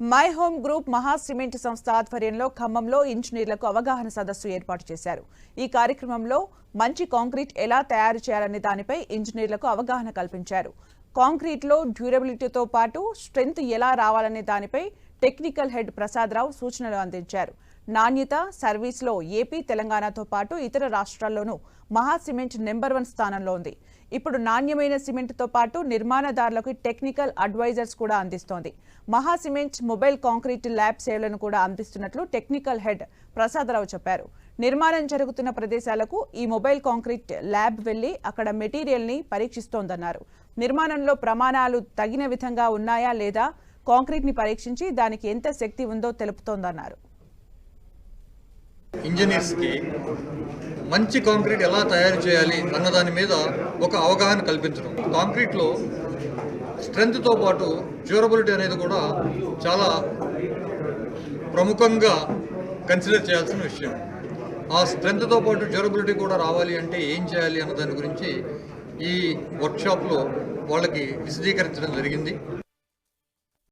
My home group Maha cement సంస్థ ఆధ్వర్యంలో ఖమ్మంలో ఇంజనీర్లకు అవగాహన సదస్సు ఏర్పాటు చేశారు. ఈ కార్యక్రమంలో మంచి కాంక్రీట్ ఎలా తయారు చేయాలనే దానిపై ఇంజనీర్లకు అవగాహన కల్పించారు. కాంక్రీట్లో డ్యూరబిలిటీతో పాటు స్ట్రెంగ్త్ ఎలా రావాలనే దానిపై టెక్నికల్ హెడ్ ప్రసాదరావు సూచనలు అందించారు. నాణ్యత సర్వీస్లో ఏపీ తెలంగాణతో పాటు ఇతర రాష్ట్రాల్లోనూ మహా సిమెంట్ నెంబర్ వన్ స్థానంలో ఉంది. ఇప్పుడు నాణ్యమైన సిమెంట్తో పాటు నిర్మాణదారులకు టెక్నికల్ అడ్వైజర్స్ కూడా అందిస్తోంది. మహా సిమెంట్ మొబైల్ కాంక్రీట్ ల్యాబ్ సేవలను కూడా అందిస్తున్నట్లు టెక్నికల్ హెడ్ ప్రసాదరావు చెప్పారు. నిర్మాణం జరుగుతున్న ప్రదేశాలకు ఈ మొబైల్ కాంక్రీట్ ల్యాబ్ వెళ్ళి అక్కడ మెటీరియల్ని పరీక్షిస్తోందన్నారు. నిర్మాణంలో ప్రమాణాలు తగిన విధంగా ఉన్నాయా లేదా కాంక్రీట్ని పరీక్షించి దానికి ఎంత శక్తి ఉందో తెలుపుతోందన్నారు. ఇంజనీర్స్కి మంచి కాంక్రీట్ ఎలా తయారు చేయాలి అన్న దాని మీద ఒక అవగాహన కల్పించడం. కాంక్రీట్లో స్ట్రెంగ్త్తో పాటు డ్యూరబిలిటీ అనేది కూడా చాలా ప్రముఖంగా కన్సిడర్ చేయాల్సిన విషయం. ఆ స్ట్రెంగ్త్తో పాటు డ్యూరబిలిటీ కూడా రావాలి అంటే ఏం చేయాలి అన్న దాని గురించి ఈ వర్క్షాప్లో వాళ్ళకి విశదీకరించడం జరిగింది.